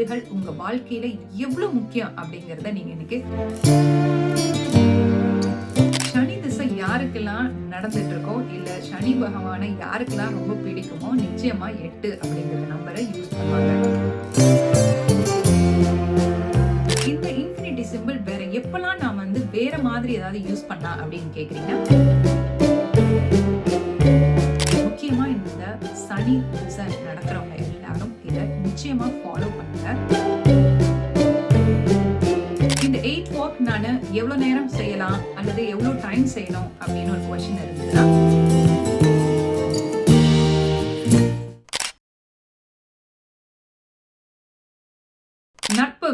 முதலீடுகள் உங்க வாழ்க்கையில எவ்வளவு முக்கியம் அப்படிங்கறத நீங்க இன்னைக்கு சனி திசை யாருக்கெல்லாம் நடந்துட்டு இருக்கோ இல்ல சனி பகவானை யாருக்கெல்லாம் ரொம்ப பிடிக்குமோ நிச்சயமா எட்டு அப்படிங்கிற நம்பரை யூஸ் பண்ணுவாங்க. இந்த இன்ஃபினிட்டி சிம்பிள் வேற எப்பெல்லாம் நான் வந்து வேற மாதிரி ஏதாவது யூஸ் பண்ணா அப்படின்னு கேக்குறீங்க? எவ்வளோ நேரம் செய்யலாம் அல்லது எவ்வளோ டைம் செய்யணும் அப்படின்னு ஒரு கொஷின் இருந்ததுன்னா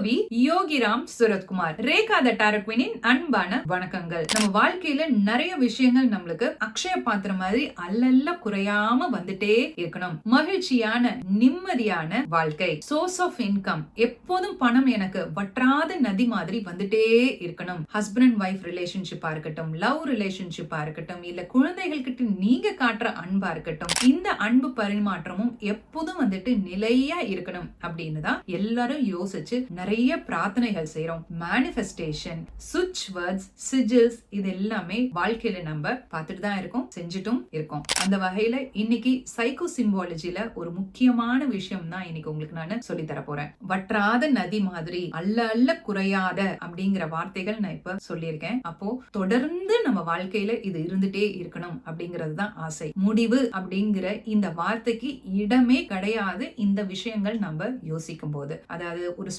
நட்பவி யோகிராம் சுரத்குமார். ரேகா த டாரக்வினின் அன்பான வணக்கங்கள். நம்ம வாழ்க்கையில நிறைய விஷயங்கள் நம்மளுக்கு அக்ஷய பாத்திரம் மாதிரி அல்லல்ல குறையாம வந்துட்டே இருக்கணும். மகிழ்ச்சியான நிம்மதியான வாழ்க்கை. சோர்ஸ் ஆஃப் இன்கம் எப்போதும் பணம் எனக்கு வற்றாத நதி மாதிரி வந்துட்டே இருக்கணும். ஹஸ்பண்ட் அண்ட் ஒய்ஃப் ரிலேஷன்ஷிப்பா இருக்கட்டும் லவ் ரிலேஷன்ஷிப்பா இருக்கட்டும் இல்ல குழந்தைகள் கிட்ட நீங்க காட்டுற அன்பா இருக்கட்டும் இந்த அன்பு பரிமாற்றமும் எப்போதும் வந்துட்டு நிலையா இருக்கணும் அப்படின்னு தான் எல்லாரும் யோசிச்சு நிறைய பிரார்த்தனைகள் செய்யறோம் மேனிஃபெஸ்டேஷன் சுவிட்ச் வேர்ட்ஸ் சிஜில்ஸ் இது எல்லாமே வாழ்க்கையில நம்ம பார்த்துட்டு தான் இருக்கோம் செஞ்சுட்டும் இருக்கோம். அந்த வகையில இன்னைக்கு சைக்கோ சிம்பாலஜில ஒரு முக்கியமான விஷயம் தான் இன்னைக்கு உங்களுக்கு நான் சொல்லி தர போறேன். வற்றாத நதி மாதிரி அல்ல அல்ல குறையாத அப்படிங்கிற வார்த்தைகள் நான் இப்ப சொல்லியிருக்கேன். அப்போ தொடர்ந்து நம்ம வாழ்க்கையில இது இருந்துட்டே இருக்கணும் அப்படிங்கிறது தான் ஆசை. முடிவு அப்படிங்கிற இந்த வார்த்தைக்கு இடமே கிடையாது இந்த விஷயங்கள் நம்ம யோசிக்கும் போது அதாவது ஒரு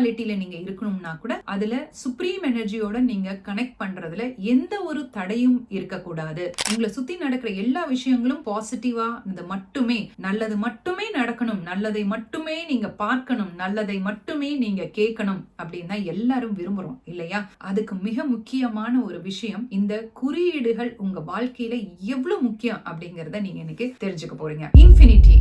ஸ்பிரிச்சுவாலிட்டியில நீங்க இருக்கணும்னா கூட அதுல சுப்ரீம் எனர்ஜியோட நீங்க கனெக்ட் பண்றதுல எந்த ஒரு தடையும் இருக்கக்கூடாது. உங்களை சுத்தி நடக்கிற எல்லா விஷயங்களும் பாசிட்டிவா இந்த மட்டுமே நல்லது மட்டுமே நடக்கணும் நல்லதை மட்டுமே நீங்க பார்க்கணும் நல்லதை மட்டுமே நீங்க கேட்கணும் அப்படின்னு தான் எல்லாரும் விரும்புறோம் இல்லையா? அதுக்கு மிக முக்கியமான ஒரு விஷயம் இந்த குறியீடுகள் உங்க வாழ்க்கையில எவ்வளவு முக்கியம் அப்படிங்கறத நீங்க இன்னைக்கு தெரிஞ்சுக்க போறீங்க. இன்ஃபினிட்டி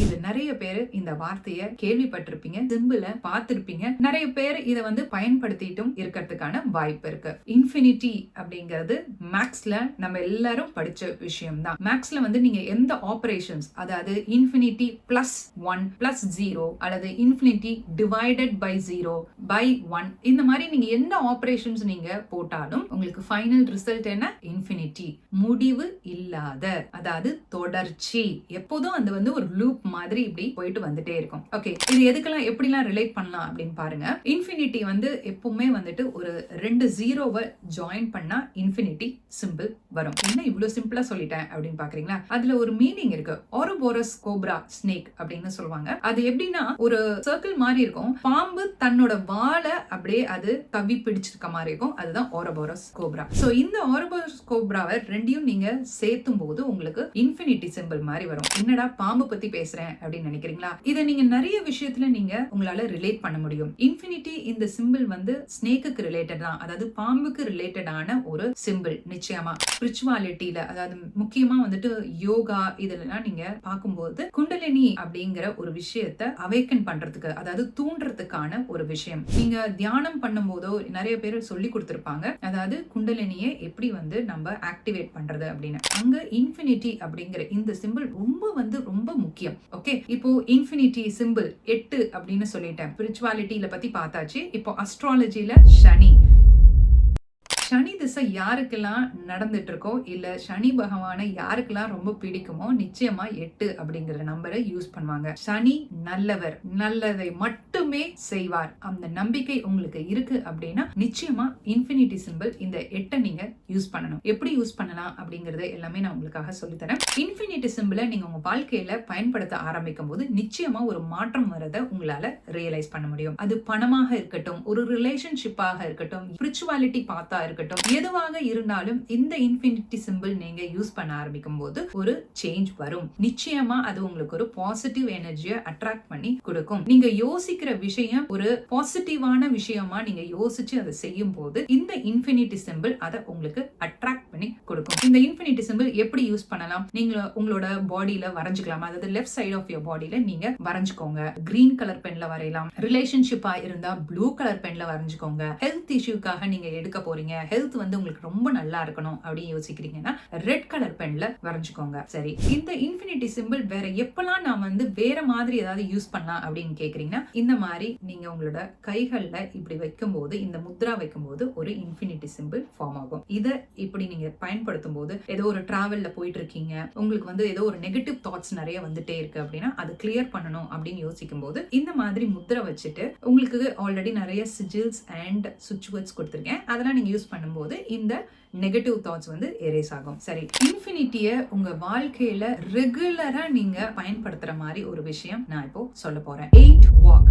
இது நிறைய பேர் இந்த வார்த்தையை கேள்விப்பட்டிருப்பீங்க சிம்பிள பார்த்திருப்பீங்க. நிறைய பேர் இதை வந்து பயன்படுத்திட்டும் இருக்கிறதுக்கான வாய்ப்பு இருக்கு. இன்ஃபினிட்டி அப்படிங்கிறது மேக்ஸ்ல நம்ம எல்லாரும் படிச்ச விஷயம் தான் மேக்ஸ்ல வந்து நீங்க எந்த ஆபரேஷன்ஸ் அதாவது infinity plus one plus zero அல்லது infinity divided by zero by one இந்த மாதிரி நீங்க எந்த ஆபரேஷன்ஸ் நீங்க போட்டாலும் உங்களுக்கு ஃபைனல் ரிசல்ட் என்ன? இன்ஃபினிட்டி முடிவு இல்லாத அதாவது தொடர்ச்சி. எப்போதும் அது வந்து ஒரு லூப் மாதிரி இப்படி போயிட்டு வந்துட்டே இருக்கும். ஓகே இது எதுக்கெல்லாம் எப்படிலாம் ரிலேட் பண்ணலாம் அப்படின்னு பாருங்க. இன்ஃபினிட்டி வந்து எப்பவுமே வந்துட்டு ஒரு ரெண்டு ஜீரோவை ஜாயின் பண்ணா இன்ஃபினிட்டி சிம்பிள் வரும். என்ன இவ்வளவு சிம்பிளா சொல்லிட்டேன் அப்படின்னு பாக்குறீங்களா? அதுல ஒரு மீனிங் இருக்கு. ஆரோபோரஸ் கோப்ரா ஸ்னேக் அப்படின்னு சொல்லுவாங்க. அது எப்படின்னா ஒரு சர்க்கிள் மாதிரி இருக்கும். பாம்பு தன்னோட வாழை அப்படியே அது தவி பிடிச்சிருக்க மாதிரி இருக்கும். அதுதான் ஓரபோரஸ் கோப்ரா சோ இந்த ஓரபோரஸ் கோப்ராவை ரெண்டையும் நீங்க சேர்த்தும் போது உங்களுக்கு இன்ஃபினிட்டி சிம்பிள் மாதிரி வரும். என்னடா பாம்பு பத்தி பேசுறேன் அப்படின்னு நினைக்கிறீங்களா? இதை நீங்க நிறைய விஷயத்துல நீங்க உங்களால ரிலேட் பண்ண முடியும். இன்ஃபினிட்டி இந்த சிம்பிள் வந்து ஸ்னேக்குக்கு ரிலேட்டட் தான். அதாவது பாம்புக்கு ரிலேட்டடான ஒரு சிம்பிள் நிச்சயமா. ஸ்பிரிச்சுவாலிட்டியில அதாவது முக்கியமா வந்துட்டு யோகா இதெல்லாம் நீங்க பார்க்கும்போது குண்டலினி அப்படிங்கிற ஒரு விஷயத்த அவேக்கன் பண்றதுக்கு அதாவது தூண்டுறதுக்கான ஒரு விஷயம். நீங்க தியானம் பண்ணும் போதோ நிறைய பேர் சொல்லி கொடுத்துருப்பாங்க. அதாவது குண்டலினியை எப்படி வந்து நம்ம ஆக்டிவேட் பண்றது அப்படின்னு. அங்க இன்ஃபினிட்டி அப்படிங்கிற இந்த சிம்பிள் ரொம்ப வந்து ரொம்ப முக்கியம். ஓகே இப்போ இன்ஃபினிட்டி சிம்பிள் எட்டு அப்படின்னு சொல்லிட்டேன். ஸ்பிரிச்சுவாலிட்டியில பத்தி பார்த்தாச்சு. இப்போ அஸ்ட்ராலஜில சனி. சனி திசை யாருக்கெல்லாம் நடந்துட்டு இருக்கோ இல்ல சனி பகவானை யாருக்கெல்லாம் ரொம்ப பிடிக்குமோ நிச்சயமா எட்டு அப்படிங்கிற நம்பரை யூஸ் பண்ணுவாங்க. சனி நல்லவர். நல்லதை மட்டும் செய்வார். அந்த நம்பிக்கை உங்களுக்கு இருக்கு அப்படின்னா நிச்சயமா இன்ஃபினிட்டி சிம்பிள் இந்த எட்டை நீங்க யூஸ் பண்ணணும். எப்படி யூஸ் பண்ணலாம் அப்படிங்கறது எல்லாமே நான் உங்களுக்காக சொல்லித்தரேன். இன்ஃபினிட்டி சிம்பிளை நீங்க உங்க வாழ்க்கையில பயன்படுத்த ஆரம்பிக்கும் போது நிச்சயமா ஒரு மாற்றம் வரதை உங்களால ரியலைஸ் பண்ண முடியும். அது பணமாக இருக்கட்டும் ஒரு ரிலேஷன்ஷிப்பாக இருக்கட்டும் ஸ்பிரிச்சுவாலிட்டி பார்த்தா இருக்கட்டும் எதுவாக இருந்தாலும் இந்த இன்ஃபினிட்டி சிம்பிள் நீங்க யூஸ் பண்ண ஆரம்பிக்கும் போது ஒரு சேஞ்ச் வரும். நிச்சயமா அது உங்களுக்கு ஒரு பாசிட்டிவ் எனர்ஜியை அட்ராக்ட் பண்ணி கொடுக்கும். நீங்க யோசிக்கிற விஷயம் ஒரு பாசிட்டிவான விஷயமா நீங்க யோசிச்சு அதை செய்யும் போது இந்த இன்ஃபினிட்டி சிம்பிள் அதை உங்களுக்கு அட்ராக்ட் பண்ணி கொடுக்கும். இந்த இன்ஃபினிட்டி சிம்பிள் எப்படி யூஸ் பண்ணலாம்? நீங்க உங்களோட பாடியில வரைஞ்சுக்கலாம். அதாவது லெஃப்ட் சைடு ஆஃப் யோர் பாடியில நீங்க வரைஞ்சுக்கோங்க. கிரீன் கலர் பென்ல வரையலாம். ரிலேஷன்ஷிப்பா இருந்தா ப்ளூ கலர் பென்ல வரைஞ்சுக்கோங்க. ஹெல்த் இஷ்யூக்காக நீங்க எடுக்க போறீங்க. ஹெல்த் வந்து உங்களுக்கு ரொம்ப நல்லா இருக்கணும் அப்படின்னு யோசிக்கிறீங்கன்னா ரெட் கலர் பென்ல வரைஞ்சுக்கோங்க. சரி. இந்த இன்ஃபினிட்டி சிம்பிள் வேற எப்பெல்லாம் நான் வந்து வேற மாதிரி ஏதாவது யூஸ் பண்ணலாம் அப்படின்னு கேக்குறீங்கன்னா இந்த மாதிரி மாதிரி நீங்க உங்களோட கைகள்ல இப்படி வைக்கும்போது இந்த முத்ரா வைக்கும்போது ஒரு இன்ஃபினிட்டி சிம்பிள் ஃபார்ம் ஆகும். இதை இப்படி நீங்க பயன்படுத்தும் போது ஏதோ ஒரு டிராவல்ல போயிட்டு இருக்கீங்க உங்களுக்கு வந்து ஏதோ ஒரு நெகட்டிவ் தாட்ஸ் நிறைய வந்துட்டே இருக்கு அப்படின்னா அது கிளியர் பண்ணணும் அப்படின்னு யோசிக்கும் போது இந்த மாதிரி முத்திரை வச்சுட்டு உங்களுக்கு ஆல்ரெடி நிறைய சிஜில்ஸ் அண்ட் சுவிட்ச் வேர்ட்ஸ் கொடுத்துருக்கேன். அதெல்லாம் நீங்க யூஸ் பண்ணும்போது இந்த நெகட்டிவ் தாட்ஸ் வந்து எரேஸ் ஆகும். சரி இன்ஃபினிட்டியை உங்க வாழ்க்கையில ரெகுலரா நீங்க பயன்படுத்துற மாதிரி ஒரு விஷயம் நான் இப்போ சொல்ல போறேன். எயிட் வாக்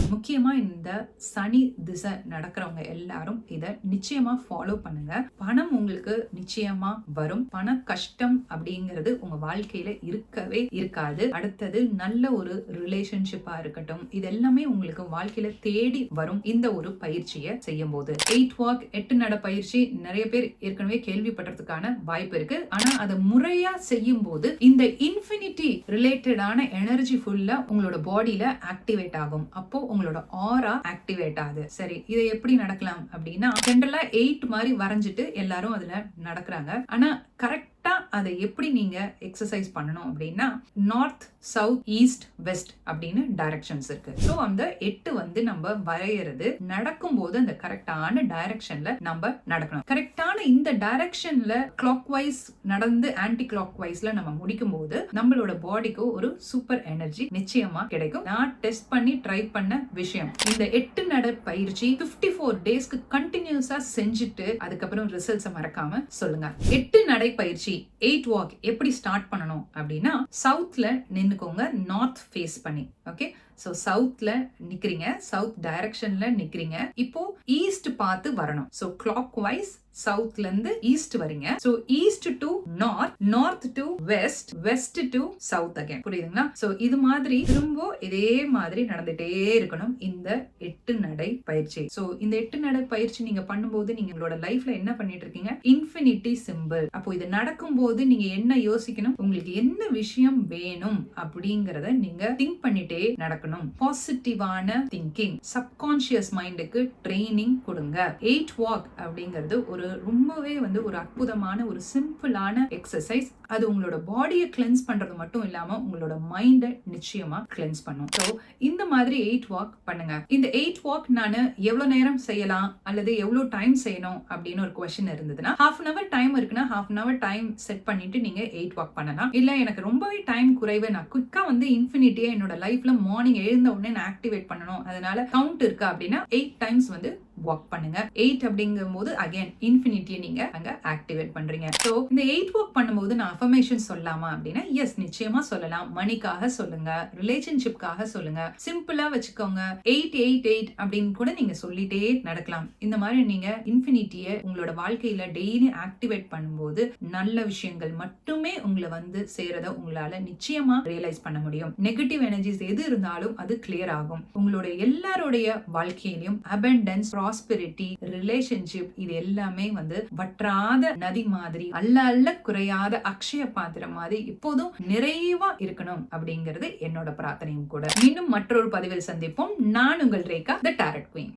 முக்கியமா இந்த சனி திசை நடக்கிறவங்க எல்லாரும் இதை நிச்சயமா ஃபாலோ பண்ணுங்க. பணம் உங்களுக்கு நிச்சயமா வரும். பண கஷ்டம் அப்படிங்கிறது உங்க வாழ்க்கையில இருக்கவே இருக்காது. அடுத்தது நல்ல ஒரு ரிலேஷன்ஷிப்பா இருக்கட்டும் இது எல்லாமே உங்களுக்கு வாழ்க்கையில தேடி வரும் இந்த ஒரு பயிற்சியை செய்யும் போது எயிட் வாக் எட்டு நட பயிற்சி நிறைய பேர் ஏற்கனவே கேள்விப்படுறதுக்கான வாய்ப்பு இருக்கு. ஆனா அதை முறையா செய்யும் போது இந்த இன்ஃபினிட்டி ரிலேட்டடான எனர்ஜி ஃபுல்லா உங்களோட பாடியில ஆக்டிவேட் ஆகும். அப்போ உங்களோட ஆரா ஆக்டிவேட் ஆகுது. சரி இதை எப்படி நடக்கலாம் அப்படின்னா ஜென்ரலா எயிட் மாதிரி வரைஞ்சிட்டு எல்லாரும் அதுல நடக்கிறாங்க. ஆனா கரெக்ட் அதை எப்படி நீங்கள் எக்ஸசைஸ் பண்ணணும் அப்படின்னா நார்த் சவுத் ஈஸ்ட் வெஸ்ட் அப்படின்னு டைரக்ஷன்ஸ் இருக்கு. ஸோ அந்த எட்டு வந்து நம்ம வரைகிறது நடக்கும்போது அந்த கரெக்டான டைரக்ஷன்ல நம்ம நடக்கணும். கரெக்டான இந்த டைரக்ஷன்ல கிளாக் வைஸ் நடந்து ஆன்டி கிளாக் வைஸ்ல நம்ம முடிக்கும் போது நம்மளோட பாடிக்கு ஒரு சூப்பர் எனர்ஜி நிச்சயமா கிடைக்கும். நான் டெஸ்ட் பண்ணி ட்ரை பண்ண விஷயம். இந்த எட்டு நட பயிற்சி பிப்டி ஃபோர் டேஸ்க்கு கண்டினியூஸா செஞ்சுட்டு அதுக்கப்புறம் ரிசல்ட்ஸை மறக்காம சொல்லுங்க. எட்டு நடை பயிற்சி எயிட் வாக் எப்படி ஸ்டார்ட் பண்ணணும் அப்படின்னா சவுத்ல நின்னுக்கோங்க நார்த் ஃபேஸ் பண்ணி ஓகே ஸோ சவுத்தில் நிற்கிறீங்க சவுத் டைரக்ஷனில் நிற்கிறீங்க இப்போ ஈஸ்ட் பார்த்து வரணும். ஸோ கிளாக் வைஸ் சவுத்ல இருந்து ஈஸ்ட் வரீங்க. So east to north north to west west to south again புரியுதுங்களா? ஸோ இது மாதிரி திரும்ப இதே மாதிரி நடந்துட்டே இருக்கணும். இந்த எட்டு நடை பயிற்சி. ஸோ இந்த எட்டு நடை பயிற்சி நீங்க பண்ணும்போது நீங்க உங்களோட லைஃப்ல என்ன பண்ணிட்டு இருக்கீங்க இன்ஃபினிட்டி சிம்பிள் அப்போ இது நடக்கும்போது நீங்க என்ன யோசிக்கணும்? உங்களுக்கு என்ன விஷயம் வேணும்? அப்படிங்கறத நீங்க திங்க் பண்ணிட்டே நடக்கணும். பாசிட்டிவான திங்கிங் சப்கான்சியஸ் மைண்டுக்கு ட்ரைனிங் கொடுங்க. எயிட் வாக் அப்படிங்கிறது ஒரு ரொம்பவே வந்து ஒரு அற்புதமான ஒரு சிம்பிளான எக்ஸசைஸ் அது உங்களோட பாடியை கிளென்ஸ் பண்றது மட்டும் இல்லாம உங்களோட மைண்டை நிச்சயமா கிளென்ஸ் பண்ணும். ஸோ இந்த மாதிரி எயிட் வாக் பண்ணுங்க. இந்த எயிட் வாக் நான் எவ்வளவு நேரம் செய்யலாம் அல்லது எவ்வளவு டைம் செய்யணும் அப்படின்னு ஒரு கொஸ்டின் இருந்ததுன்னா ஹாஃப் அன் அவர் டைம் இருக்குன்னா half an hour time set பண்ணிட்டு நீங்க எயிட் வாக் பண்ணலாம். இல்ல எனக்கு ரொம்பவே டைம் குறைவு. நான் குயிக்கா வந்து இன்ஃபினிட்டியா என்னோட லைஃப்ல மார்னிங் எழுந்த உடனே நான் ஆக்டிவேட் பண்ணணும். அதனால கவுண்ட் இருக்கா அப்படின்னா எயிட் டைம்ஸ் வந்து ஒர்க் பண்ணுங்க. எயிட் அப்படிங்கும் போது அகைன் இன்ஃபினிட்டியை நீங்க அங்க ஆக்டிவேட் பண்றீங்க. ஸோ இந்த எயிட் ஒர்க் பண்ணும்போது நான் அஃபர்மேஷன் சொல்லலாமா அப்படின்னா எஸ் நிச்சயமா சொல்லலாம். மணிக்காக சொல்லுங்க. ரிலேஷன்ஷிப்காக சொல்லுங்க. சிம்பிளா வச்சுக்கோங்க. எயிட் எயிட் எயிட் அப்படின்னு கூட நீங்க சொல்லிட்டே நடக்கலாம். இந்த மாதிரி நீங்க இன்ஃபினிட்டியை உங்களோட வாழ்க்கையில டெய்லி ஆக்டிவேட் பண்ணும்போது நல்ல விஷயங்கள் மட்டுமே உங்களை வந்து சேரத உங்களால நிச்சயமா ரியலைஸ் பண்ண முடியும். நெகட்டிவ் எனர்ஜிஸ் எது இருந்தாலும் அது கிளியர் ஆகும். உங்களோட எல்லாருடைய வாழ்க்கையிலும் அபண்டன்ஸ் ப்ராஸ்பெரிட்டி ரிலேஷன்ஷிப் இது எல்லாமே வந்து வற்றாத நதி மாதிரி அல்ல அல்ல குறையாத அக்ஷய பாத்திரம் மாதிரி இப்போதும் நிறைவா இருக்கணும் அப்படிங்கிறது என்னோட பிரார்த்தனையும் கூட. மீண்டும் மற்றொரு பதிவில் சந்திப்போம். நான் உங்கள் ரேகா த டேரட் குயின்